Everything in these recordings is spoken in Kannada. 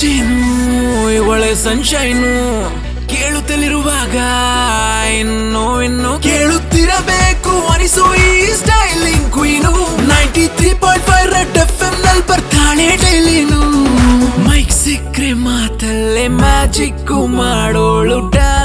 ಜೇನು ಇವಳೆ ಸನ್ಶೈನು ಕೇಳುತ್ತಲಿರುವಾಗ ಇನ್ನು ಇನ್ನು ಕೇಳುತ್ತಿರಬೇಕು ಅನಿಸು ಈ styling queen ninety three point five Red F M ನಲ್ಲಿ ಬರ್ತಾಳೆ ಡೈಲಿನು ಮೈಕ್ ಸಿಕ್ರೆ ಮಾತಲ್ಲೇ ಮ್ಯಾಜಿಕ್ಕು ಮಾಡೋಳು ಟ್ಯಾಲೆಂಟು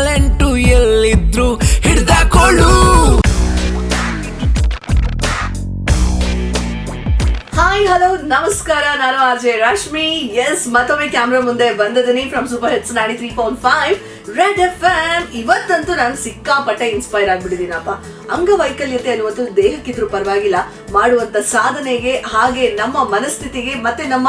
ಹಾಯ್, ಹಲೋ, ನಮಸ್ಕಾರ. ನಾನು ಆರ್ಜೆ ರಶ್ಮಿ. ಎಸ್ ಮತ್ತೊಮ್ಮೆ ಕ್ಯಾಮ್ರಾ ಮುಂದೆ ಬಂದಿದ್ದೀನಿ from super hits ninety three point five red F M ಇವತ್ತಂತೂ ನಾನು ಸಿಕ್ಕಾಪಟ್ಟೆ ಇನ್ಸ್ಪೈರ್ ಆಗ್ಬಿಟ್ಟಿದ್ದೀನಪ್ಪ. ಅಂಗವೈಕಲ್ಯತೆ ಅನ್ನುವಂಥ ದೇಹಕ್ಕಿದ್ರು ಪರವಾಗಿಲ್ಲ. ಮಾಡುವಂತ ಸಾಧನೆಗೆ, ಹಾಗೆ ನಮ್ಮ ಮನಸ್ಥಿತಿಗೆ, ಮತ್ತೆ ನಮ್ಮ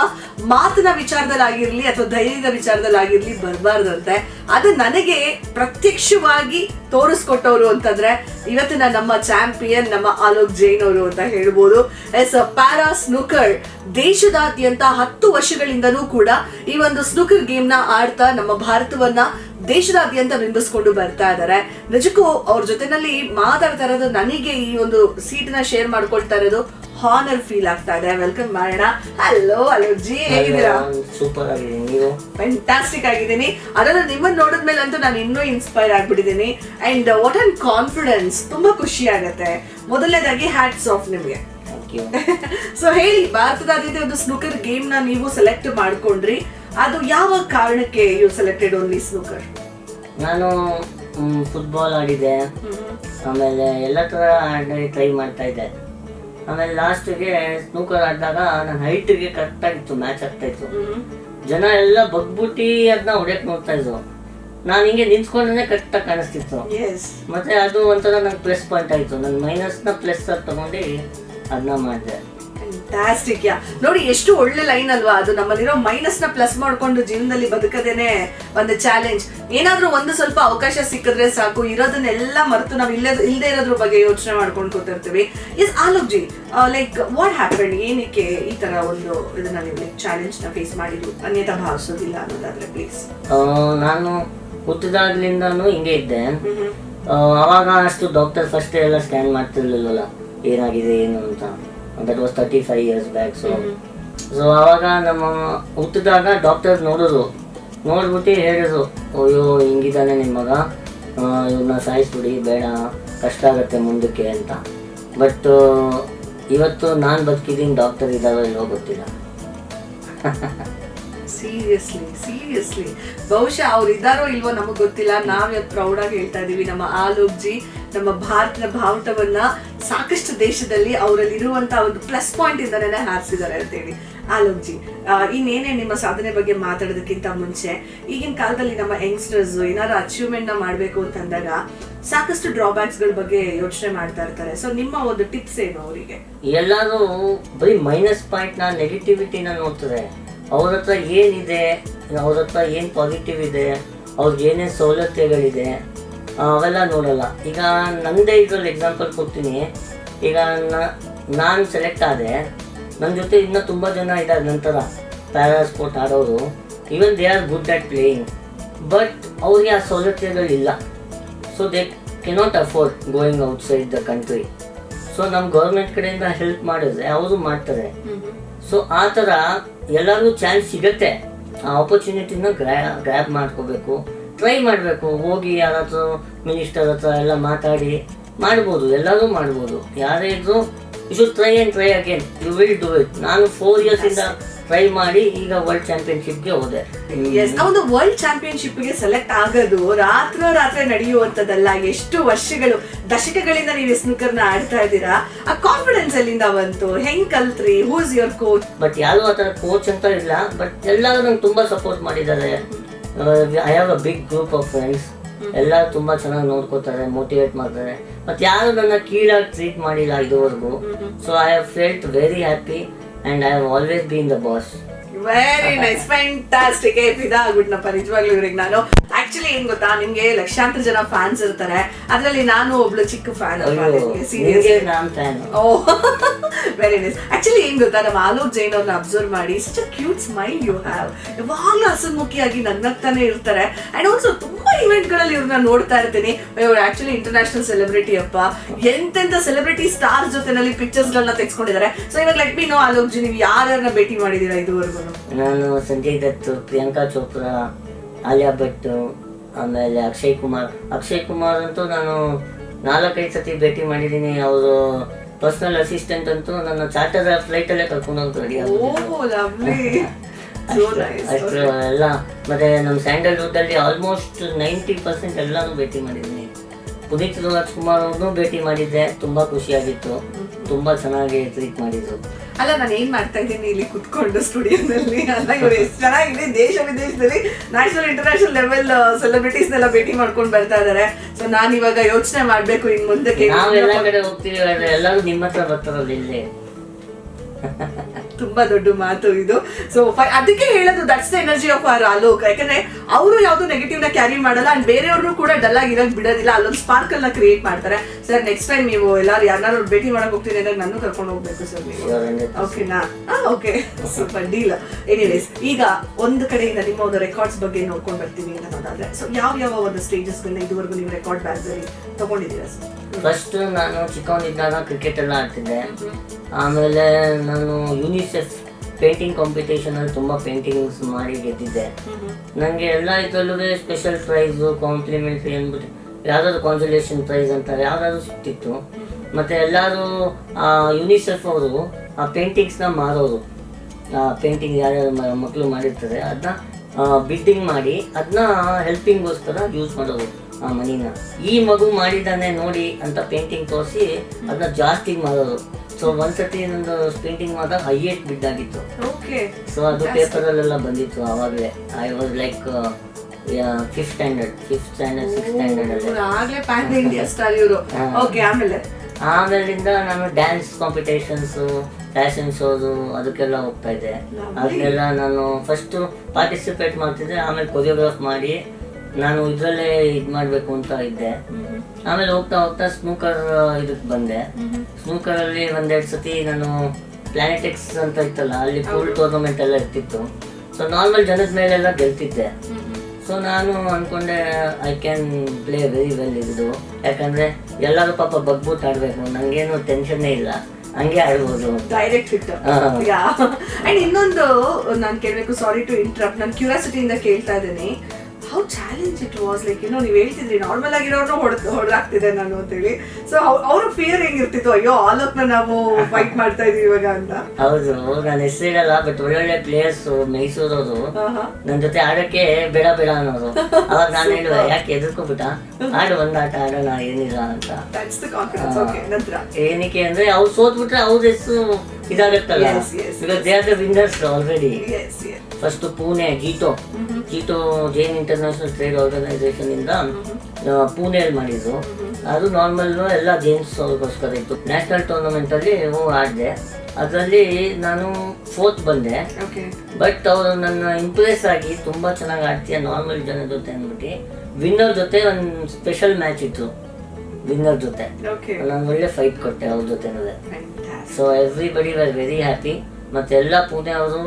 ಮಾತಿನ ವಿಚಾರದಲ್ಲಾಗಿರ್ಲಿ ಅಥವಾ ಧೈರ್ಯದ ವಿಚಾರದಲ್ಲಾಗಿರ್ಲಿ ಬರಬಾರ್ದಂತೆ. ಅದು ನನಗೆ ಪ್ರತ್ಯಕ್ಷವಾಗಿ ತೋರಿಸ್ಕೊಟ್ಟವರು ಅಂತಂದ್ರೆ ಇವತ್ತಿನ ನಮ್ಮ ಚಾಂಪಿಯನ್, ನಮ್ಮ ಆಲೋಕ್ ಜೈನ್ ಅವರು ಅಂತ ಹೇಳ್ಬೋದು. ಎಸ್ ಪ್ಯಾರಾ ಸ್ನೂಕರ್ ದೇಶದಾದ್ಯಂತ ಹತ್ತು ವರ್ಷಗಳಿಂದನೂ ಕೂಡ ಈ ಒಂದು ಸ್ನೂಕರ್ ಗೇಮ್ನ ಆಡ್ತಾ ನಮ್ಮ ಭಾರತವನ್ನ ದೇಶದಾದ್ಯಂತ ಬಿಂಬಿಸ್ಕೊಂಡು ಬರ್ತಾ ಇದ್ದಾರೆ ನಿಜಕ್ಕೂ ಅವ್ರ ಜೊತೆನಲ್ಲಿ ಮಾತಾಡ್ತಾ ಇರೋದು ನನಗೆ ಈ ಒಂದು ಸೀಟ್ನ ಶೇರ್ ಮಾಡ್ಕೊಳ್ತಾ ಇರೋದು ಹಾನರ್ ಫೀಲ್ ಆಗ್ತಾ ಇದೆ. ವೆಲ್ಕಮ್ ಮಾಡೋಣ ಹಲೋ ಹಲೋ ಜಿ ಹೇಗಿದ್ದೀರಾ? ಸೂಪರ್ ಆಗಿದೆ. ನೀವು? ಫ್ಯಾಂಟಾಸ್ಟಿಕ್ ಆಗಿದ್ದೀನಿ. ಅದನ್ನು ನಿಮ್ಮನ್ನ ನೋಡಿದ್ಮೇಲೆ ಅಂತೂ ನಾನು ಇನ್ನೂ ಇನ್ಸ್ಪೈರ್ ಆಗ್ಬಿಟ್ಟಿದ್ದೀನಿ. ಅಂಡ್ ವಾಟ್ ಅಂಡ್ ಕಾನ್ಫಿಡೆನ್ಸ್ ತುಂಬಾ ಖುಷಿ ಆಗುತ್ತೆ. ಮೊದಲನೇದಾಗಿ ಹ್ಯಾಟ್ಸ್ ಆಫ್ ನಿಮಗೆ. ಸೊ ಹೇಳಿ ಭಾರತದ ಒಂದು ಸ್ನೂಕರ್ ಗೇಮ್ನ ನೀವು ಸೆಲೆಕ್ಟ್ ಮಾಡ್ಕೊಂಡ್ರಿ. ಅದು ಯಾವ ಕಾರಣಕ್ಕೆ ಯು ಸೆಲೆಕ್ಟೆಡ್ ಓನ್ಲಿ ಸ್ನೂಕರ್ ನಾನು ಫುಟ್ಬಾಲ್ ಆಡಿದೆ ಆಮೇಲೆ ಎಲ್ಲ ತರ ಆಡಿ ಟ್ರೈ ಮಾಡ್ತಾ ಇದ್ದೆ. ಆಮೇಲೆ ಲಾಸ್ಟಿಗೆ ಸ್ನೂಕರ್ ಆಡಿದಾಗ ನನ್ನ ಹೈಟ್ಗೆ ಕರೆಕ್ಟಾಗಿತ್ತು ಮ್ಯಾಚ್ ಆಗ್ತಾ ಇತ್ತು. ಜನ ಎಲ್ಲ ಬಗ್ಬುಟ್ಟಿ ಅದನ್ನ ಹೊಡೆಯಕ್ ನೋಡ್ತಾ ಇದ್ರು. ನಾನು ಹಿಂಗೆ ನಿಂತ್ಕೊಂಡ್ರೆ ಕರೆಕ್ಟಾಗಿ ಕಾಣಿಸ್ತಿತ್ತು. ಎಸ್ ಮತ್ತೆ ಅದು ಒಂಥರ ನಂಗೆ ಪ್ಲಸ್ ಪಾಯಿಂಟ್ ಆಯಿತು. ನನ್ನ ಮೈನಸ್ನ ಪ್ಲಸ್ ಆಗಿ ತಗೊಂಡು ಅದನ್ನ ಮಾಡಿದೆ. ಫ್ಯಾಂಟಾಸ್ಟಿಕ್ ಯಾ ನೋಡಿ ಎಷ್ಟು ಒಳ್ಳೆ ಲೈನ್ ಅಲ್ವಾ? ಅದು ನಮ್ಮಲ್ಲಿರೋ ಮೈನಸ್ನ ಪ್ಲಸ್ ಮಾಡ್ಕೊಂಡು ಜೀವನದಲ್ಲಿ ಬದುಕದೇನೆ ಒಂದು ಚಾಲೆಂಜ್ ಏನಾದ್ರೂ ಒಂದು ಸ್ವಲ್ಪ ಅವಕಾಶ ಸಿಕ್ಕಿದ್ರೆ ಸಾಕು. ಇರೋದನ್ನೆಲ್ಲ ಮರೆತು ನಾವು ಇಲ್ಲೇ ಇಲ್ಲದೆ ಇರೋದ್ರ ಬಗ್ಗೆ ಯೋಚನೆ ಮಾಡ್ಕೊಂಡು ಕೂತಿರ್ತೀವಿ. Is Alok ji like what happen ಏನಕ್ಕೆ ಈ ತರ ಒಂದು ಇದನ್ನ ನೀವು ಚಾಲೆಂಜ್ನ ಫೇಸ್ ಮಾಡಿದ್ರು ಅನ್ಯತಾ ಭಾವಿಸೋದಿಲ್ಲ ಅನ್ನೋದಾದ್ರೆ ಪ್ಲೀಸ್ ನಾನು ಹುಟ್ಟಿದಾಗ್ಲಿಂದನೂ ಹಿಂಗೆ ಇದ್ದೆ. ಅವಾಗ ಅಷ್ಟು ಡಾಕ್ಟರ್ ಫಸ್ಟ್ ಎಲ್ಲ ಸ್ಕ್ಯಾನ್ ಮಾಡ್ತಿರ್ಲಿಲ್ಲ ಏನಾಗಿದೆ ಏನು ಅಂತ. That was thirty five years back so so ಅವಾಗ ನಮ್ಮ ಹುಟ್ಟಿದಾಗ ಡಾಕ್ಟರ್ ನೋಡೋದು. ನೋಡ್ಬಿಟ್ಟು ಹೇಳಿದ್ರು ಅಯ್ಯೋ ಹಿಂಗಿದ್ದಾನೆ ನಿಮ್ಮ ಮಗ. ಇವ್ರನ್ನ ಸಾಯಿಸ್ಬಿಡಿ ಬೇಡ ಕಷ್ಟ ಆಗುತ್ತೆ ಮುಂದಕ್ಕೆ ಅಂತ. ಬಟ್ ಇವತ್ತು ನಾನು ಬದುಕಿದ್ದೀನಿ ಡಾಕ್ಟರ್ ಇದ್ದಾರೋ ಇಲ್ಲೋ ಗೊತ್ತಿಲ್ಲ. ಸೀರಿಯಸ್ಲಿ ಸೀರಿಯಸ್ಲಿ ಬಹುಶಃ ಅವ್ರು ಇದ್ದಾರೋ ಇಲ್ವೋ ನಮಗೆ ಗೊತ್ತಿಲ್ಲ. ನಾವ್ ಪ್ರೌಡ್ ಆಗಿ ಹೇಳ್ತಾ ಇದೀವಿ. ನಮ್ಮ ಆಲೋಕ್ ಜಿ ನಮ್ಮ ಭಾರತದ ಭಾವುಟವನ್ನ ಸಾಕಷ್ಟು ದೇಶದಲ್ಲಿ ಅವರಲ್ಲಿ ಇರುವಂತ ಒಂದು ಪ್ಲಸ್ ಪಾಯಿಂಟ್ ಇಂದನೇ ಹಾರಿಸಿದ್ದಾರೆ ಅಂತೇಳಿ. ಆಲೋಕ್ ಜಿ ಆ, ಇನ್ನೇನೇ ನಿಮ್ಮ ಸಾಧನೆ ಬಗ್ಗೆ ಮಾತಾಡೋದಕ್ಕಿಂತ ಮುಂಚೆ ಈಗಿನ ಕಾಲದಲ್ಲಿ ನಮ್ಮ ಯಂಗ್ಸ್ಟರ್ಸ್ ಏನಾದ್ರು ಅಚೀವ್ಮೆಂಟ್ನ ಮಾಡ್ಬೇಕು ಅಂತಂದಾಗ ಸಾಕಷ್ಟು ಡ್ರಾಬ್ಯಾಕ್ಸ್ಗಳ ಬಗ್ಗೆ ಯೋಚನೆ ಮಾಡ್ತಾ ಇರ್ತಾರೆ. ಸೊ ನಿಮ್ಮ ಒಂದು ಟಿಪ್ಸ್ ಏನು ಅವರಿಗೆ? ಎಲ್ಲರೂ ಬರೀ ಮೈನಸ್ ಪಾಯಿಂಟ್ ಪಾಯಿಂಟ್ನ ನೆಗೆಟಿವಿಟಿನ ನೋಡ್ತಾರೆ. ಅವ್ರ ಹತ್ರ ಏನಿದೆ ಅವ್ರ ಹತ್ರ ಏನು ಪಾಸಿಟಿವ್ ಇದೆ ಅವ್ರಿಗೆ ಏನೇನು ಸೌಲಭ್ಯಗಳಿದೆ ಅವೆಲ್ಲ ನೋಡಲ್ಲ. ಈಗ ನಂದೇ ಇದರಲ್ಲಿ ಎಕ್ಸಾಂಪಲ್ ಕೊಡ್ತೀನಿ. ಈಗ ನಾನು ಸೆಲೆಕ್ಟ್ ಆದರೆ ನನ್ನ ಜೊತೆ ಇನ್ನೂ ತುಂಬ ಜನ ಇದ್ದಾರೆ ನಂತರ ಪ್ಯಾರಾ ಸ್ಪೋರ್ಟ್ ಆಡೋರು. Even they are good at playing but ಅವ್ರಿಗೆ ಆ ಸೌಲಭ್ಯಗಳಿಲ್ಲ so they cannot afford going outside the country so ನಮ್ಮ ಗೌರ್ಮೆಂಟ್ ಕಡೆಯಿಂದ ಹೆಲ್ಪ್ ಮಾಡಿದ್ರೆ ಅವರು ಮಾಡ್ತಾರೆ. ಸೊ ಆ ಥರ ಎಲ್ಲರಿಗೂ ಚಾನ್ಸ್ ಸಿಗತ್ತೆ. ಆ ಆಪರ್ಚುನಿಟಿನ ಗ್ರ್ಯಾ ಗ್ರ್ಯಾಬ್ ಮಾಡ್ಕೋಬೇಕು. ಟ್ರೈ ಮಾಡಬೇಕು. ಹೋಗಿ ಯಾರಾದರೂ ಮಿನಿಸ್ಟರ್ ಹತ್ರ ಎಲ್ಲ ಮಾತಾಡಿ ಮಾಡ್ಬೋದು ಎಲ್ಲರೂ ಮಾಡ್ಬೋದು. ಯಾರೇ ಇದ್ರು you should try and try again you will do it ನಾನು ಫೋರ್ ಇಯರ್ಸಿಂದ ಟ್ರೈ ಮಾಡಿ ಈಗ ವರ್ಲ್ಡ್ ಚಾಂಪಿಯನ್ಶಿಪ್ಗೆ ಹೋದೆ. ಎಸ್ ಒಂದು ವರ್ಲ್ಡ್ ಚಾಂಪಿಯನ್ಶಿಪ್ಗೆ ಸೆಲೆಕ್ಟ್ ಆಗೋದು ರಾತ್ರೋ ರಾತ್ರಿ ನಡೆಯುವಂತದ್ದಲ್ಲ ಎಷ್ಟು ವರ್ಷಗಳು ದಶಕಗಳಿಂದ ನೀವು ಸ್ನೂಕರ್ನ ಆಡ್ತಾ ಇದ್ದೀರಾ? ಆ ಕಾನ್ಫಿಡೆನ್ಸ್ ಎಲ್ಲಿಂದ ಬಂತು. ಹೆಂಗ್ ಕಲ್ತ್ರಿ? ಹೂಸ್ ಯುವರ್ ಕೋಚ್ ಬಟ್ ಯಾರು ಆ ಥರ ಕೋಚ್ ಅಂತ ಇಲ್ಲ. ಬಟ್ ಎಲ್ಲರೂ ನಂಗೆ ತುಂಬ ಸಪೋರ್ಟ್ ಮಾಡಿದ್ದಾರೆ. I have a big group of friends ಎಲ್ಲ ತುಂಬ ಚೆನ್ನಾಗಿ ನೋಡ್ಕೋತಾರೆ ಮೋಟಿವೇಟ್ ಮಾಡ್ತಾರೆ. ಮತ್ತು ಯಾರು ನನ್ನ ಕೀಳಾಗಿ ಟ್ರೀಟ್ ಮಾಡಿಲ್ಲ ಇದುವರೆಗೂ. So I have felt very happy and I have always been the boss very nice fantastic ಇದಾಗ್ಬಿಟ್ನಪ್ಪ ನಿಜವಾಗ್ಲೂ ಇವ್ರಿಗೆ ನಾನು ಆಕ್ಚುಲಿ ಏನ್ ಗೊತ್ತಾ? ನಿಮ್ಗೆ ಲಕ್ಷಾಂತರ ಜನ ಫ್ಯಾನ್ಸ್ ಇರ್ತಾರೆ. ಅದ್ರಲ್ಲಿ ನಾನು ಒಬ್ಳು ಚಿಕ್ಕ fan oh very nice actually ಏನ್ ಗೊತ್ತಾ? ನಮ್ಮ ಆಲೋಕ್ ಜೈನ್ ಅವ್ರನ್ನ ಅಬ್ಸರ್ವ್ ಮಾಡಿ such a cute smile you have ಯಾವಾಗ್ಲೂ ಹಸನ್ಮುಖಿಯಾಗಿ ನಗ್ನಗ್ತಾನೆ ಇರ್ತಾರೆ. ಅಂಡ್ ಆಲ್ಸೋ ತುಂಬಾ ಇವೆಂಟ್ಗಳಲ್ಲಿ ಇವ್ರನ್ನ ನೋಡ್ತಾ ಇರ್ತೀನಿ. ಇವ್ರು ಆಕ್ಚುಲಿ ಇಂಟರ್ನ್ಯಾಷನಲ್ ಸೆಲೆಬ್ರಿಟಿ ಅಪ್ಪ. ಎಂತೆಂತ ಸೆಲೆಬ್ರಿಟಿ ಸ್ಟಾರ್ ಜೊತೆನಲ್ಲಿ ಪಿಕ್ಚರ್ಸ್ ಗಳನ್ನ ತೆಗೆಸ್ಕೊಂಡಿದ್ದಾರೆ ಸೊ ಇವಾಗ let me know Alok ji ನೀವು ಯಾರನ್ನ ಭೇಟಿ ಮಾಡಿದೀರಾ ಇದುವರೆಗೂ? ನಾನು ಸಂಜಯ್ ದತ್ ಪ್ರಿಯಾಂಕಾ ಚೋಪ್ರಾ ಆಲಿಯಾ ಭಟ್ ಆಮೇಲೆ ಅಕ್ಷಯ್ ಕುಮಾರ್. ಅಕ್ಷಯ್ ಕುಮಾರ್ ಅಂತೂ ನಾನು ನಾಲ್ಕೈದು ಸತಿ ಭೇಟಿ ಮಾಡಿದ್ದೀನಿ. ಅವರು ಪರ್ಸನಲ್ ಅಸಿಸ್ಟೆಂಟ್ ಅಂತೂ ನನ್ನ ಚಾರ್ಟರ್ ಫ್ಲೈಟಲ್ಲೇ ಕರ್ಕೊಂಡು ಅಂತ ರೆಡಿ ಅಷ್ಟು ಎಲ್ಲ. ಮತ್ತೆ ನಮ್ಮ ಸ್ಯಾಂಡಲ್ವುಡ್ ಅಲ್ಲಿ ಆಲ್ಮೋಸ್ಟ್ ನೈಂಟಿ ಪರ್ಸೆಂಟ್ ಎಲ್ಲಾನು ಭೇಟಿ ಮಾಡಿದ್ದೀನಿ. ಪುನೀತ್ ರಾಜ್ಕುಮಾರ್ ಅವ್ರನ್ನೂ ಭೇಟಿ ಮಾಡಿದ್ದೆ. ತುಂಬಾ ಖುಷಿಯಾಗಿತ್ತು. ತುಂಬಾ ಚೆನ್ನಾಗಿ ಟ್ರೀಟ್ ಮಾಡಿದ್ರು. ಅಲ್ಲ ನಾನು ಏನ್ ಮಾಡ್ತಾ ಇದ್ದೀನಿ ಇಲ್ಲಿ ಕುತ್ಕೊಂಡು ಸ್ಟುಡಿಯೋದಲ್ಲಿ? ಅಲ್ಲ ಇವ್ರು ಎಷ್ಟು ಚೆನ್ನಾಗಿದೆ. ದೇಶ ವಿದೇಶದಲ್ಲಿ ನ್ಯಾಷನಲ್ ಇಂಟರ್ನ್ಯಾಷನಲ್ ಲೆವೆಲ್ ಸೆಲೆಬ್ರಿಟೀಸ್ನೆಲ್ಲ ಭೇಟಿ ಮಾಡ್ಕೊಂಡು ಬರ್ತಾ ಇದಾರೆ. ಸೊ ನಾನು ಇವಾಗ ಯೋಚನೆ ಮಾಡ್ಬೇಕು ಇನ್ ಮುಂದಕ್ಕೆ. ಕಡೆ ಹೋಗ್ತೀವಿ ಎಲ್ಲರೂ ನಿಮ್ಮ ಹತ್ರ ಬರ್ತಾರಲ್ಲ ಇಲ್ಲೇ. ತುಂಬಾ ದೊಡ್ಡ ಮಾತು ಇದು. ಸೊ ಅದಕ್ಕೆ ಹೇಳೋದು that's the energy of our Alok. ಯಾಕಂದ್ರೆ ಅವರು ಯಾವ್ದು ನೆಗೆಟಿವ್ನ ಕ್ಯಾರಿ ಮಾಡಲ್ಲ ಅಂಡ್ ಬೇರೆಯವ್ರನ್ನು ಕೂಡ ಡಲ್ ಆಗಿ ಇರೋಕ್ ಬಿಡೋದಿಲ್ಲ. ಅಲ್ಲೊಂದು ಸ್ಪಾರ್ಕಲ್ನ ಕ್ರಿಯೇಟ್ ಮಾಡ್ತಾರೆ. ಸರ್ ನೆಕ್ಸ್ಟ್ ಟೈಮ್ ನೀವು ಎಲ್ಲಾರು ಯಾರು ಭೇಟಿ ಮಾಡಕ್ ಹೋಗ್ತೀನಿ ಅಂದ್ರೆ ನಾನು ಕರ್ಕೊಂಡು ಹೋಗ್ಬೇಕು ಸರ್ ನೀವು. Sure, 100%. ಓಕೆನಾ ಓಕೆ ಸೂಪರ್ ಡೀಲ್ ಎನಿವೇಸ್ ಈಗ ಒಂದು ಕಡೆಯಿಂದ ನಿಮ್ಮ ಒಂದು ರೆಕಾರ್ಡ್ಸ್ ಬಗ್ಗೆ ನೋಡ್ಕೊಂಡು ಬರ್ತೀವಿ ಅಂತ ಅನ್ನೋದಾದ್ರೆ ಸೊ ಯಾವ ಯಾವ ಒಂದು ಸ್ಟೇಜಸ್ ಇದುವರೆಗೂ ನೀವು ರೆಕಾರ್ಡ್ ಬ್ಯಾಗ್ದಲ್ಲಿ ತಗೊಂಡಿದ್ದೀರಾ ಸರ್ ಫಸ್ಟ್ ನಾನು ಚಿಕ್ಕವನಿದ್ದಾಗ ಕ್ರಿಕೆಟ್ ಎಲ್ಲ ಆಡ್ತಿದ್ದೆ. ಆಮೇಲೆ ನಾನು ಯುನಿಸೆಫ್ ಪೇಂಟಿಂಗ್ ಕಾಂಪಿಟೇಷನಲ್ಲಿ ತುಂಬ ಪೇಂಟಿಂಗ್ಸ್ ಮಾಡಿ ಗೆದ್ದಿದ್ದೆ. ನನಗೆ ಎಲ್ಲ ಇದರಲ್ಲೂ ಸ್ಪೆಷಲ್ ಪ್ರೈಸು ಕಾಂಪ್ಲಿಮೆಂಟ್ರಿ ಅಂದ್ಬಿಟ್ಟು ಯಾವುದಾದ್ರು ಕಾನ್ಸಲೇಷನ್ ಪ್ರೈಸ್ ಅಂತ ಯಾವುದಾದ್ರು ಸಿಕ್ತಿತ್ತು. ಮತ್ತು ಎಲ್ಲರೂ ಯುನಿಸೆಫ್ ಅವರು ಆ ಪೇಂಟಿಂಗ್ಸ್ನ ಮಾರೋರು ಆ ಪೇಂಟಿಂಗ್ ಯಾರ್ಯಾರು ಮಕ್ಕಳು ಮಾಡಿರ್ತಾರೆ ಅದನ್ನ ಬಿಡ್ಡಿಂಗ್ ಮಾಡಿ ಅದನ್ನ ಹೆಲ್ಪಿಂಗ್ಗೋಸ್ಕರ ಯೂಸ್ ಮಾಡೋರು ಆ ಮನಿನ. ಈ ಮಗು ಮಾಡಿದ್ದಾನೆ ನೋಡಿ ಅಂತ ಪೇಂಟಿಂಗ್ ತೋರಿಸಿ ಅದನ್ನ ಜಾಸ್ತಿ ಮಾಡೋರು ಸೊ ಒಂದ್ಸತಿ ನಂದು ಪೇಂಟಿಂಗ್ ಮಾತ್ರ ಹೈಯೆಸ್ಟ್ ಬಿಡ್ ಆಗಿತ್ತು. ಓಕೆ ಸೊ ಅದು ಪೇಪರಲ್ಲೆಲ್ಲ ಬಂದಿತ್ತು ಆವಾಗಲೇ. I was like fifth standard fifth standard six standard ಆಮೇಲಿಂದ ನಾನು ಡ್ಯಾನ್ಸ್ ಕಾಂಪಿಟೇಷನ್ಸು ಫ್ಯಾಷನ್ ಶೋದು ಅದಕ್ಕೆಲ್ಲ ಹೋಗ್ತಾ ಇದ್ದೆ. ಅದಕ್ಕೆಲ್ಲ ನಾನು ಫಸ್ಟು ಪಾರ್ಟಿಸಿಪೇಟ್ ಮಾಡ್ತಿದ್ದೆ ಆಮೇಲೆ ಕೊರಿಯೋಗ್ರಾಫ್ ಮಾಡಿ ನಾನು ಇದರಲ್ಲೇ ಇದು ಮಾಡಬೇಕು ಅಂತ ಇದ್ದೆ. ಆಮೇಲೆ ಹೋಗ್ತಾ ಹೋಗ್ತಾ ಸ್ನೂಕರ್ ಇದಕ್ಕೆ ಬಂದೆ. ಸ್ನೂಕರಲ್ಲಿ ಒಂದೆರಡು ಸತಿ ನಾನು ಪ್ಲಾನೆಟೆಕ್ಸ್ ಅಂತ ಇತ್ತಲ್ಲ ಅಲ್ಲಿ ಫುಲ್ ಟೂರ್ನಮೆಂಟ್ ಎಲ್ಲ ಇರ್ತಿತ್ತು. ಸೊ ನಾರ್ಮಲ್ ಜನದ ಮೇಲೆಲ್ಲ ಗೆಲ್ತಿದ್ದೆ. ಸೊ ನಾನು ಅನ್ಕೊಂಡೆ I can play very well ಇದು. ಯಾಕಂದ್ರೆ ಎಲ್ಲರೂ ಪಾಪ ಬಗ್ಬೂತ್ ಆಡ್ಬೇಕು ನಂಗೇನು ಟೆನ್ಷನ್ನೇ ಇಲ್ಲ. ಹಂಗೆ ಆಡ್ಬೋದು. ಡೈರೆಕ್ಟ್ ಹಿಟ್ ಅಂಡ್ ಇನ್ನೊಂದು ನಾನು ಕೇಳಬೇಕು ಸಾರಿ ಟು ಇಂಟ್ರಪ್ಟ್ ನಾನು ಕ್ಯೂರಿಯಾಸಿಟಿಯಿಂದ ಕೇಳ್ತಾ ಇದ್ದೀನಿ. How challenge it was like ಏನೋ ನೀವು ಹೇಳ್ತಿದ್ರಿ ನಾರ್ಮಲ್ ಆಗಿರೋರ್ನ ಹೊಡ್ ಹೊಡೆದಾಗ್ತಿದೆ ನಾನು ಅಂತೇಳಿ ಸೊ ಅವ್ರ ಫಿಯರ್ ಹೆಂಗಿರ್ತಿತ್ತು? ಅಯ್ಯೋ ಆಲೋಕ್ನ ನಾವು ಫೈಟ್ ಮಾಡ್ತಾ ಇದೀವಿ ಇವಾಗ ಅಂತ. ಹೌದು ನಾನು ಹೆಸರು ಇಡಲ್ಲ ಬಟ್ ಒಳ್ಳೊಳ್ಳೆ ಪ್ಲೇಯರ್ಸ್ ಮೈಸೂರವರು. ನನ್ ನನ್ನ ಜೊತೆ ಆಡಕ್ಕೆ ಬೇಡ ಬೇಡ ಅನ್ನೋರು. ಅವಾಗ ನಾನು ಹೇಳುವ ಯಾಕೆ ಎದುರ್ಕೊಬಿಟ್ಟ ಆಡು ಒಂದ್ ಆಟ ಆಡೋಣ ಏನಿಲ್ಲ ಅಂತ. That's the confidence. Okay, ನಂತರ. ಏನಕ್ಕೆ ಅಂದ್ರೆ ಅವ್ರು ಸೋತ್ಬಿಟ್ರೆ ಅವ್ರ ಹೆಸರು ಇದಾಗತ್ತಲ್ಲ? Because they are the winners already first Pune JITO JITO Jain international trade organisation ಇಂದ ಆ, ಪುಣೆಯಲ್ಲಿ ಮಾಡಿದ್ರು. ಅದು ನಾರ್ಮಲ್ ಎಲ್ಲ ಗೇಮ್ಸ್ ಅವ್ರಿಗೋಸ್ಕರ ಇತ್ತು. ನ್ಯಾಷನಲ್ ಟೂರ್ನಮೆಂಟ್ ಅಲ್ಲಿ ಆಡಿದೆ. ಅದರಲ್ಲಿ ನಾನು ಫೋರ್ತ್ ಬಂದೆ. ಬಟ್ ಅವರು ನನ್ನ ಇಂಪ್ರೆಸ್ ಆಗಿ ತುಂಬಾ ಚೆನ್ನಾಗಿ ಆಡ್ತೀಯ ನಾರ್ಮಲ್ ಜನ ಜೊತೆ ಅಂದ್ಬಿಟ್ಟು ವಿನ್ನರ್ ಜೊತೆ ಒಂದು ಸ್ಪೆಷಲ್ ಮ್ಯಾಚ್ ಇತ್ತು. ವಿನ್ನರ್ ಜೊತೆ. ನಾನು ಒಳ್ಳೆ ಫೈಟ್ ಕೊಟ್ಟೆ ಅವ್ರ ಜೊತೆ so everybody were very happy ಮತ್ತೆ ಎಲ್ಲ ಪುಣೆ ಅವರು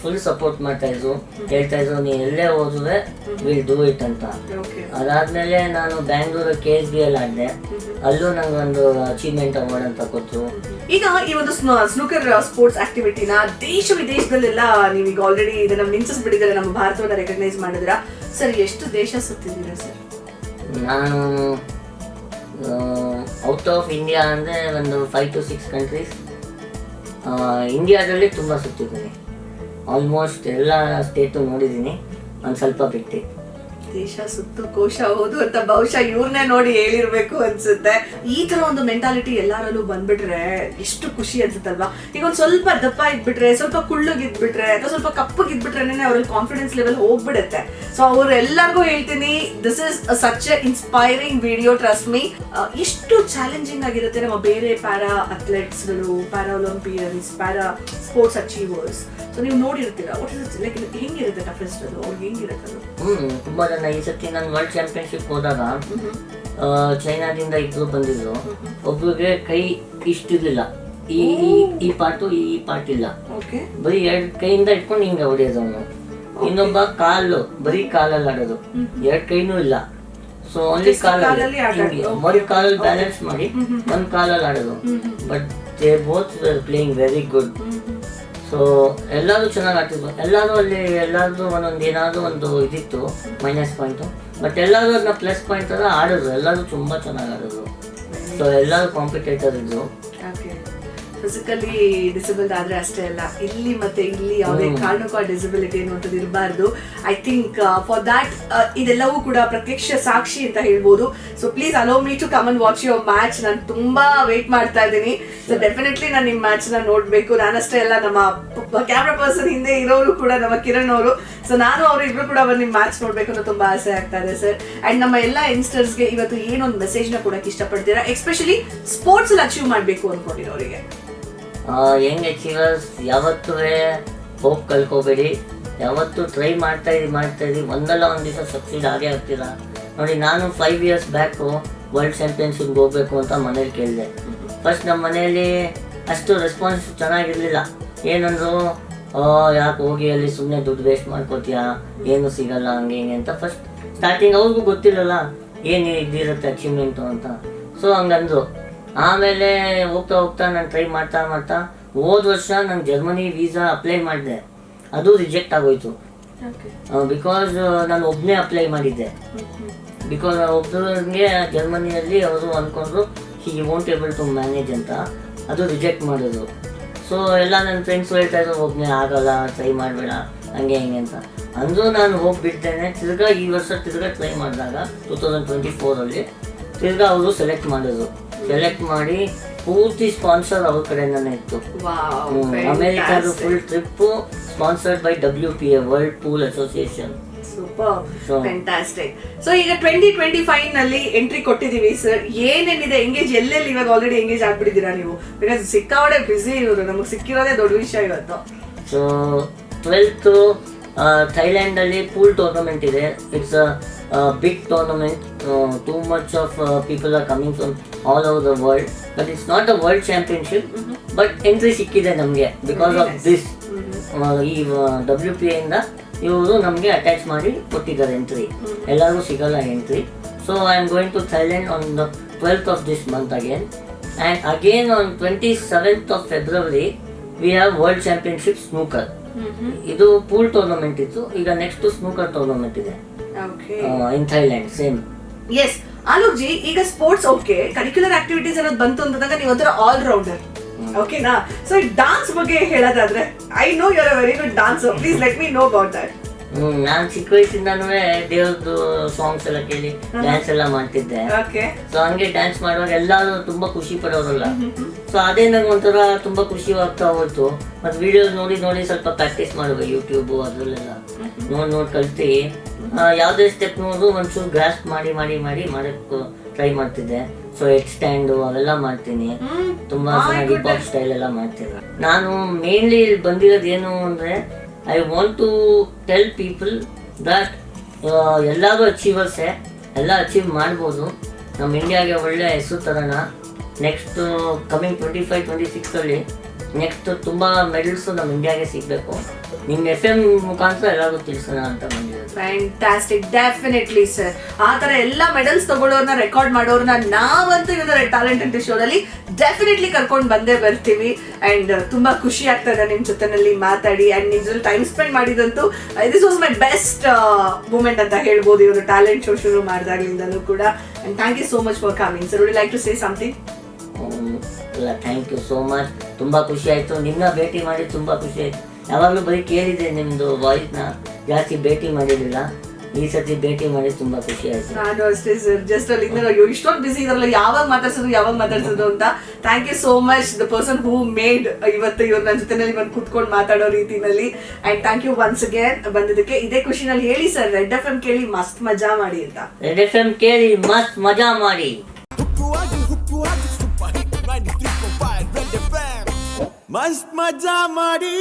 ಫುಲ್ ಸಪೋರ್ಟ್ ಮಾಡ್ತಾ ಇದ್ರು. ಹೇಳ್ತಾ ಇದ್ರು ನೀ ಎಲ್ಲೇ ಹೋದ್ರೆ ವಿಲ್ ಡೂ ಇಟ್ ಅಂತ. ಅದಾದ್ಮೇಲೆ ನಾನು Bangalore K S B L ಆಡಿದೆ. ಅಲ್ಲೂ ನಂಗೊಂದು ಅಚೀವ್ಮೆಂಟ್ ಅವಾರ್ಡ್ ಅಂತ ಕೊಟ್ಟರು ಈಗ ಈ ಒಂದು ಸ್ನೂಕರ್ ಸ್ಪೋರ್ಟ್ಸ್ ಆಕ್ಟಿವಿಟಿನ ದೇಶ ವಿದೇಶದಲ್ಲೆಲ್ಲ ನೀವೀಗ ಆಲ್ರೆಡಿ ಇದನ್ನ ಮಿಂಚಿಸ್ಬಿಟ್ಟಿದ್ದಾರೆ ನಮ್ಮ ಭಾರತವನ್ನ ರೆಕಗ್ನೈಸ್ ಮಾಡಿದ್ರ? ಸರ್ ಎಷ್ಟು ದೇಶ ಸುತ್ತಿದ್ದೀರಾ ಸರ್? ನಾನು ಔಟ್ ಆಫ್ ಇಂಡಿಯಾ ಅಂದರೆ ಒಂದು ಫೈವ್ ಟು ಸಿಕ್ಸ್ ಕಂಟ್ರೀಸ್ ಇಂಡಿಯಾದಲ್ಲಿ ತುಂಬ ಸುತ್ತಿದ್ದೀನಿ. ಆಲ್ಮೋಸ್ಟ್ ಎಲ್ಲ ಸ್ಟೇಟು ನೋಡಿದ್ದೀನಿ. ಒಂದು ಸ್ವಲ್ಪ ಬಿಟ್ಟು. ದೇಶ ಸುತ್ತು ಕೋಶ ಓದು ಅಂತ ಬಹುಶಃ ಇವ್ರನ್ನೇ ನೋಡಿ ಹೇಳಿರ್ಬೇಕು ಅನ್ಸುತ್ತೆ. ಈ ತರ ಒಂದು ಮೆಂಟಾಲಿಟಿ ಎಲ್ಲಾರಲ್ಲೂ ಬಂದ್ಬಿಟ್ರೆ ಎಷ್ಟು ಖುಷಿ ಅನ್ಸುತ್ತಲ್ವಾ? ಈಗ ಒಂದ್ ಸ್ವಲ್ಪ ದಪ್ಪ ಇದ್ಬಿಟ್ರೆ, ಸ್ವಲ್ಪ ಕುಳ್ಳಗಿದ್ಬಿಟ್ರೆ, ಅಥವಾ ಸ್ವಲ್ಪ ಕಪ್ಪಗಿದ್ಬಿಟ್ರೆನೇ ಅವ್ರಲ್ಲಿ ಕಾನ್ಫಿಡೆನ್ಸ್ ಲೆವೆಲ್ ಹೋಗ್ಬಿಡುತ್ತೆ. ಸೊ ಅವ್ರೆಲ್ಲರಿಗೂ ಹೇಳ್ತೀನಿ this is such a inspiring video trust me ಎಷ್ಟು ಚಾಲೆಂಜಿಂಗ್ ಆಗಿರುತ್ತೆ ನಮ್ಮ ಬೇರೆ para ಅಥ್ಲೆಟ್ಸ್ಗಳು para Olympians para sports achievers so ನೀವು ನೋಡಿರ್ತೀರಾ ಲೈಕ್ ಹೆಂಗಿರುತ್ತೆ ಟಫೆಸ್ಟ್ ಅದು? ಅವ್ರಿಗೆ ಹೆಂಗಿರುತ್ತೆ ಹ್ಮ್ ತುಂಬಾ ಈ ಸತಿ ನಾನು ವರ್ಲ್ಡ್ ಚಾಂಪಿಯನ್ಶಿಪ್ ಹೋದಾಗ ಚೈನಾದಿಂದ ಇಬ್ರು ಬಂದಿದ್ರು. ಒಬ್ರಿಗೆ ಕೈ ಇಷ್ಟಿರ್ಲಿಲ್ಲ. ಈ ಈ- ಈ ಪಾರ್ಟು ಈ ಪಾರ್ಟ್ ಇಲ್ಲ ಬರೀ ಎರಡು ಕೈಯಿಂದ ಇಟ್ಕೊಂಡು ಹಿಂಗೆ ಹೊಡೆಯೋದು ಅವನು ಇನ್ನೊಬ್ಬ ಕಾಲು ಬರೀ ಕಾಲಲ್ಲಿ ಆಡೋದು. ಎರಡ್ ಕೈನೂ ಇಲ್ಲ. ಸೊ ಓನ್ಲಿ ಕಾಲಲ್ಲಿ. ಒಂದು ಕಾಲಲ್ಲಿ ಬ್ಯಾಲೆನ್ಸ್ ಮಾಡಿ ಒಂದ್ ಕಾಲಲ್ಲಿ ಆಡೋದು. But they both playing very good so ಎಲ್ಲರೂ ಚೆನ್ನಾಗಿ ಆಡ್ತಿದ್ರು ಎಲ್ಲರೂ ಅಲ್ಲಿ ಎಲ್ಲರದ್ದು ಒಂದೊಂದು ಏನಾದ್ರು ಒಂದು ಇದಿತ್ತು ಮೈನಸ್ ಪಾಯಿಂಟು ಬಟ್ ಎಲ್ಲರೂ ಅದನ್ನ ಪ್ಲಸ್ ಪಾಯಿಂಟ್ ಆಡಿದ್ರು. ಎಲ್ಲರೂ ತುಂಬಾ ಚೆನ್ನಾಗಿ ಆಡಿದ್ರು. ಸೊ ಎಲ್ಲರೂ ಕಾಂಪಿಟೇಟರ್ ಇದ್ರು. ಫಿಸಿಕಲಿ ಡಿಸೇಬಲ್ಡ್ ಆದ್ರೆ ಅಷ್ಟೇ ಅಲ್ಲ ಇಲ್ಲಿ ಮತ್ತೆ ಇಲ್ಲಿ ಯಾವುದೇ ಕಾರಣಕ್ಕೂ ಆ ಡಿಸಬಿಲಿಟಿ ಅನ್ನುವಂಥದ್ದು ಇರಬಾರ್ದು. ಐ ಥಿಂಕ್ ಫಾರ್ ದ್ಯಾಟ್ ಇದೆಲ್ಲವೂ ಕೂಡ ಪ್ರತ್ಯಕ್ಷ ಸಾಕ್ಷಿ ಅಂತ ಹೇಳ್ಬೋದು. So please allow me to come and watch your match ನಾನು ತುಂಬಾ ವೇಟ್ ಮಾಡ್ತಾ ಇದ್ದೀನಿ. ಸೊ ಡೆಫಿನೆಟ್ಲಿ ನಾನು ನಿಮ್ಮ ಮ್ಯಾಚ್ನ ನೋಡ್ಬೇಕು. ನಾನಷ್ಟೇ ಅಲ್ಲ ನಮ್ಮ ಕ್ಯಾಮ್ರಾ ಪರ್ಸನ್ ಹಿಂದೆ ಇರೋರು ಕೂಡ ನಮ್ಮ ಕಿರಣ್ ಅವರು. ಸೊ ನಾನು ಅವರು ಇಬ್ರು ಕೂಡ ಬಂದು ನಿಮ್ಮ ಮ್ಯಾಚ್ ನೋಡ್ಬೇಕು ಅನ್ನೋ ತುಂಬಾ ಆಸೆ ಆಗ್ತಾ ಇದೆ ಸರ್ ಅಂಡ್ ನಮ್ಮ ಎಲ್ಲ ಯಂಗ್ಸ್ಟರ್ಸ್ಗೆ ಇವತ್ತು ಏನೊಂದು ಮೆಸೇಜ್ನ ಕೊಡಕ್ಕೆ ಇಷ್ಟಪಡ್ತೀರಾ? ಎಸ್ಪೆಷಲಿ ಸ್ಪೋರ್ಟ್ಸ್ ಅಲ್ಲಿ ಅಚೀವ್ ಮಾಡ್ಬೇಕು ಅನ್ಕೊಂಡಿರೋರಿಗೆ. ಯಂಗ್ ಅಚೀವರ್ಸ್ ಯಾವತ್ತೂ ಹೋಪ್ ಕಳ್ಕೊಬೇಡಿ ಯಾವತ್ತೂ ಟ್ರೈ ಮಾಡ್ತಾ ಇದ್ದೀವಿ ಮಾಡ್ತಾ ಇದ್ದೀವಿ ಒಂದಲ್ಲ ಒಂದು ದಿವಸ ಸಕ್ಸೀಡ್ ಆಗೇ ಆಗ್ತೀರಾ? ನೋಡಿ, ನಾನು ಫೈವ್ ಇಯರ್ಸ್ ಬ್ಯಾಕು ವರ್ಲ್ಡ್ ಚಾಂಪಿಯನ್ಶಿಪ್ಗೆ ಹೋಗ್ಬೇಕು ಅಂತ ಮನೇಲಿ ಕೇಳಿದೆ. ಫಸ್ಟ್ ನಮ್ಮ ಮನೆಯಲ್ಲಿ ಅಷ್ಟು ರೆಸ್ಪಾನ್ಸ್ ಚೆನ್ನಾಗಿರಲಿಲ್ಲ. ಏನಂದ್ರು ಯಾಕೆ ಹೋಗಿ ಅಲ್ಲಿ ಸುಮ್ಮನೆ ದುಡ್ಡು ವೇಸ್ಟ್ ಮಾಡ್ಕೋತೀಯಾ? ಏನು ಸಿಗಲ್ಲ, ಹಂಗೆ ಹಿಂಗೆ ಅಂತ ಫಸ್ಟ್ ಸ್ಟಾರ್ಟಿಂಗ್ ಅವ್ರಿಗೂ ಗೊತ್ತಿಲ್ಲಲ್ಲ ಏನು ಇದ್ದಿರುತ್ತೆ ಅಚೀವ್ಮೆಂಟು ಅಂತ. ಸೊ ಹಂಗಂದ್ರು. ಆಮೇಲೆ ಹೋಗ್ತಾ ಹೋಗ್ತಾ ನಾನು ಟ್ರೈ ಮಾಡ್ತಾ ಮಾಡ್ತಾ ಹೋದ ವರ್ಷ ನಾನು ಜರ್ಮನಿ ವೀಸಾ ಅಪ್ಲೈ ಮಾಡಿದೆ. ಅದು ರಿಜೆಕ್ಟ್ ಆಗೋಯ್ತು. ಬಿಕಾಸ್ ನಾನು ಒಬ್ಬನೇ ಅಪ್ಲೈ ಮಾಡಿದ್ದೆ. ಬಿಕಾಸ್ ಒಬ್ಬರಿಗೆ ಜರ್ಮನಿಯಲ್ಲಿ ಅವರು ಅಂದ್ಕೊಂಡ್ರು he want able to manage ಅಂತ. ಅದು ರಿಜೆಕ್ಟ್ ಮಾಡಿದ್ರು. ಸೊ ಎಲ್ಲ ನನ್ನ ಫ್ರೆಂಡ್ಸ್ ಹೇಳ್ತಾ ಇದ್ರು ಒಬ್ಬನೇ ಆಗಲ್ಲ ಟ್ರೈ ಮಾಡಬೇಡ ಹಂಗೆ ಹಿಂಗೆ ಅಂತ. ಅಂದರೂ ನಾನು ಹೋಗ್ಬಿಡ್ತೇನೆ. ತಿರ್ಗಾ ಈ ವರ್ಷ ತಿರ್ಗಾ ಟ್ರೈ ಮಾಡಿದಾಗ ಟೂ ತೌಸಂಡ್ ಟ್ವೆಂಟಿ ಫೋರಲ್ಲಿ ತಿರ್ಗಾ ಅವರು ಸೆಲೆಕ್ಟ್ ಮಾಡಿದ್ರು. ಸೆಲೆಕ್ಟ್ ಮಾಡಿ ಪೂರ್ತಿ ಸ್ಪಾನ್ಸರ್ ಅವ್ರ ಕಡೆಯಿಂದನೇ ಇತ್ತು. ಅಮೆರಿಕಾದ full trip sponsored by W P A world pool association fantastic so ಈಗ ಟ್ವೆಂಟಿ ಟ್ವೆಂಟಿ ಫೈವ್ನಲ್ಲಿ ಎಂಟ್ರಿ ಕೊಟ್ಟಿದೀವಿ ಸರ್ ಏನೇನಿದೆ ಎಂಗೇಜ್ ಎಲ್ಲೆಲ್ಲಿ ಇವಾಗ ಆಲ್ರೆಡಿ ಎಂಗೇಜ್ ಆಗ್ಬಿಟ್ಟಿದ್ದೀರಾ ನೀವು? ಬಿಕಾಸ್ ಸಿಕ್ಕಾವಡೆ ಬಿಸಿ ಇವರು ನಮಗೆ ಸಿಕ್ಕಿರೋದೇ ದೊಡ್ಡ ವಿಷಯ ಇವತ್ತು. ಸೊ ಟ್ವೆಲ್ತ್ ಥೈಲ್ಯಾಂಡಲ್ಲಿ ಪೂಲ್ ಟೂರ್ನಮೆಂಟ್ ಇದೆ. It's a big tournament too much of people are coming from all over the world but it's not a world championship but entry ಸಿಕ್ಕಿದೆ ನಮಗೆ ಬಿಕಾಸ್ ಆಫ್ ದಿಸ್ ಈ ಡಬ್ಲ್ಯೂ ಪಿ ಇಂದ ಇವರು ನಮಗೆ ಅಟ್ಯಾಚ್ ಮಾಡಿ ಕೊಟ್ಟಿದ್ದಾರೆ ಎಂಟ್ರಿ ಎಲ್ಲರಿಗೂ ಸಿಗಲ್ಲ entry so I am going to Thailand on the twelfth of this month again and again on twenty seventh of February we have world championship snooker ಇದು ಪೂಲ್ ಟೂರ್ನಮೆಂಟ್ ಇತ್ತು. ಈಗ ನೆಕ್ಸ್ಟ್ ಸ್ನೂಕರ್ ಟೂರ್ನಮೆಂಟ್ ಇದೆ. In Thailand same yes Alok ji ಈಗ ಸ್ಪೋರ್ಟ್ಸ್ ಓಕೆ ಕರಿಕ್ಯುಲರ್ ಆಕ್ಟಿವಿಟೀಸ್ ಅನ್ನೋದು ಬಂತು ಅಂತಂದಾಗ ನೀವು ಒಂಥರ ಆಲ್ ರೌಂಡರ್ ಓಕೆನಾ ಸೊ ಡಾನ್ಸ್ ಬಗ್ಗೆ ಹೇಳೋದಾದ್ರೆ I know your a very good dancer please let me know about that ನಾನು ಚಿಕ್ಕ ವಯಸ್ಸಿಂದಾನು ದೇವ್ರದ್ದು ಸಾಂಗ್ಸ್ ಎಲ್ಲ ಕೇಳಿ ಡ್ಯಾನ್ಸ್ ಎಲ್ಲ ಮಾಡ್ತಿದ್ದೆ. ಓಕೆ ಸೊ ಹಂಗೆ ಡ್ಯಾನ್ಸ್ ಮಾಡುವಾಗ ಎಲ್ಲರೂ ತುಂಬಾ ಖುಷಿ ಪಡೋರಲ್ಲ. ಸೊ ಅದೇ ನಂಗೆ ಒಂಥರ ತುಂಬಾ ಖುಷಿ ಆಗ್ತಾ ಹೋಯ್ತು. ಮತ್ತೆ ವಿಡಿಯೋಸ್ ನೋಡಿ ನೋಡಿ ಸ್ವಲ್ಪ ಪ್ರಾಕ್ಟೀಸ್ ಮಾಡುವ ಯೂಟ್ಯೂಬ್ ಅದ್ರಲ್ಲೆಲ್ಲ. ನೋಡಿ ನೋಡಿ ಕಲ್ತು. ಯಾವ್ದೇ ಸ್ಟೆಪ್ ನೋಡು ಒಂಚೂರು ಗ್ರಾಸ್ಪ್ ಮಾಡಿ ಮಾಡಿ ಮಾಡಿ ಮಾಡಕ್ಕೆ ಟ್ರೈ ಮಾಡ್ತಿದ್ದೆ. ಸೊ ಹೆಡ್ ಸ್ಟ್ಯಾಂಡು ಅವೆಲ್ಲ ಮಾಡ್ತೀನಿ. ತುಂಬಾ ಚೆನ್ನಾಗಿ ಪಾಪ್ ಸ್ಟೈಲ್ ಎಲ್ಲ ಮಾಡ್ತೀನಿ ನಾನು ಮೇನ್ಲಿ ಬಂದಿರೋದು ಏನು ಅಂದ್ರೆ I want to tell people that ಎಲ್ಲರೂ ಅಚೀವರ್ಸ್ ಎಲ್ಲ ಅಚೀವ್ ಮಾಡ್ಬೋದು. ನಮ್ಮ ಇಂಡಿಯಾಗೆ ಒಳ್ಳೆ ಹೆಸರು ತರೋಣ. Next coming twenty five twenty ಸಿಕ್ಸಲ್ಲಿ next ತುಂಬ ಮೆಡಲ್ಸ್ ನಮ್ಮ ಇಂಡಿಯಾಗೆ ಸಿಗಬೇಕು. ನಿಮ್ಮ ಎಫ್ ಎಂ ಮುಖಾಂತರ ಎಲ್ಲರಿಗೂ ತಿಳಿಸೋಣ ಅಂತ ಬಂದಿರೋದು. ಫ್ಯಾಂಟಾಸ್ಟಿಕ್ ಡೆಫಿನೆಟ್ಲಿ ಸರ್ ಆ ತರ ಎಲ್ಲ ಮೆಡಲ್ಸ್ ತಗೊಳ್ಳೋರ್ನ ರೆಕಾರ್ಡ್ ಮಾಡೋರ್ನ ನಾವಂತೂ ಇವರ ಟ್ಯಾಲೆಂಟ್ ಅಂತ ಶೋದಲ್ಲಿ ಡೆಫಿನೆಟ್ಲಿ ಕರ್ಕೊಂಡು ಬಂದೇ ಬರ್ತೀವಿ. ಅಂಡ್ ತುಂಬಾ ಖುಷಿ ಆಗ್ತದೆ ನಿಮ್ ಜೊತೆನಲ್ಲಿ ಮಾತಾಡಿ. ಅಂಡ್ ನಿಮ್ ಜೊತೆ time spend ಮಾಡಿದಂತೂ this was my best moment ಅಂತ ಹೇಳ್ಬೋದು ಇವರು ಟ್ಯಾಲೆಂಟ್ ಶೋ ಶುರು ಮಾಡಿದಾಗ್ಲಿಂದಲೂ ಕೂಡ. And thank you so much for coming sir would like to say something ಇಲ್ಲ ಥ್ಯಾಂಕ್ ಯು ಸೋ ಮಚ್ ತುಂಬ ಖುಷಿ ಆಯಿತು. ನಿನ್ನ ಭೇಟಿ ಮಾಡಿ ತುಂಬ ಖುಷಿ ಆಯಿತು. ಯಾವಾಗಲೂ ಬರೀ ಕೇಳಿದೆ ನಿಮ್ಮದು ವಾಯ್ಸ್ನ ಜಾಸ್ತಿ ಭೇಟಿ ಮಾಡಿರಲಿಲ್ಲ. ಈ ಸತಿ ಭೇಟಿ ಮಾಡಿ ತುಂಬಾ ಖುಷಿ ಆಯ್ತು. ನಾನು ಅಷ್ಟೇ ಸರ್ ಜಸ್ಟ್ ಅಲ್ಲಿ ಅಯ್ಯೋ ಇಷ್ಟೊಂದು ಬಿಸಿ ಇದ್ರಲ್ಲ ಯಾವಾಗ ಮಾತಾಡ್ಸೋದು ಯಾವಾಗ ಮಾತಾಡ್ಸೋದು ಅಂತ. Thank you so much the person who made ಇವತ್ತು ಇವ್ರು ನನ್ನ ಜೊತೆನಲ್ಲಿ ಬಂದು ಕುತ್ಕೊಂಡು ಮಾತಾಡೋ ರೀತಿನಲ್ಲಿ. And thank you once again ಬಂದಿದ್ದಕ್ಕೆ ಇದೇ ಖುಷಿನಲ್ಲಿ ಹೇಳಿ ಸರ್ ರೆಡ್ ಎಫ್ ಎಂ ಕೇಳಿ ಮಸ್ತ್ ಮಜಾ ಮಾಡಿ ಅಂತ. ರೆಡ್ ಎಫ್ ಎಂ ಕೇಳಿ ಮಸ್ತ್ ಮಜಾ ಮಾಡಿ. ಹುಕ್ಕುವಾಗಿ ಹುಕ್ಕುವಾಗಿ super hit 93.5 red F M ಮಸ್ತ್ ಮಜಾ ಮಾಡಿ.